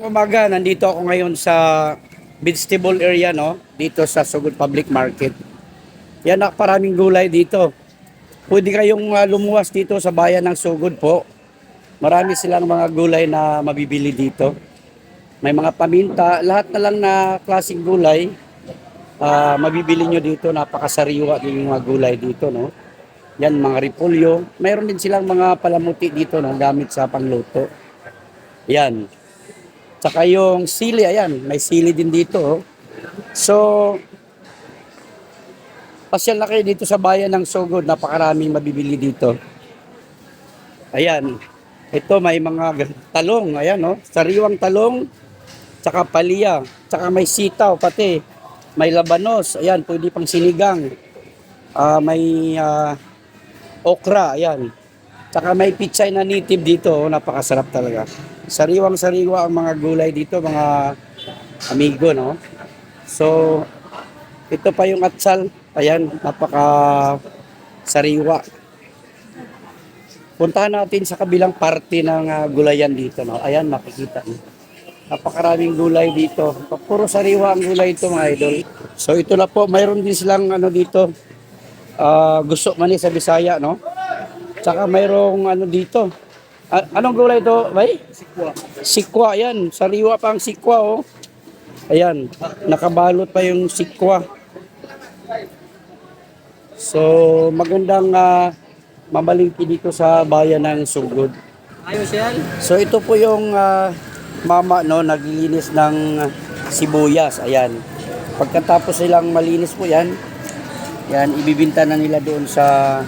Umaga, nandito ako ngayon sa vegetable area, no? Dito sa Sugod Public Market. Yan, nakaparaming gulay dito. Pwede kayong uh, lumuwas dito sa bayan ng Sugod po. Marami silang mga gulay na mabibili dito. May mga paminta, lahat na lang na klaseng gulay, ah, mabibili nyo dito. Napakasariwa yung mga gulay dito, no? Yan, mga repolyo. Mayroon din silang mga palamuti dito, no? Gamit sa pangluto. Yan. Tsaka yung sili, ayan, may sili din dito. oh. So, pasyal na kayo dito sa bayan ng Sogod, napakaraming mabibili dito. Ayan, ito may mga talong, ayan oh, sariwang talong, tsaka palya, tsaka may sitaw pati, may labanos, ayan, pwede pang sinigang, Ah, may ah, okra, ayan. Tsaka may pichay na native dito, oh, napakasarap talaga. Sariwang-sariwa ang mga gulay dito, mga amigo, no? So, ito pa yung atsal. Ayan, napaka sariwa. Puntahan natin sa kabilang parte ng ah, gulayan dito, no? Ayan, makikita niyo. Napakaraming gulay dito. Puro sariwa ang gulay ito, mga idol. So, ito na po, mayroon din silang ano dito, ah, gusto man sa Bisaya, no? Tsaka mayroong ano dito. A- anong gulay ito, bay? Sikwa. Sikwa, yan. Sariwa pa ang sikwa, oh. Ayan, nakabalot pa yung sikwa. So, magandang uh, mamalingki dito sa bayan ng Sugod. Ayos yan. So, ito po yung ah, mama, no, naglilinis ng sibuyas. Ayan. Pagkatapos silang malinis po yan, yan, ibibinta na nila doon sa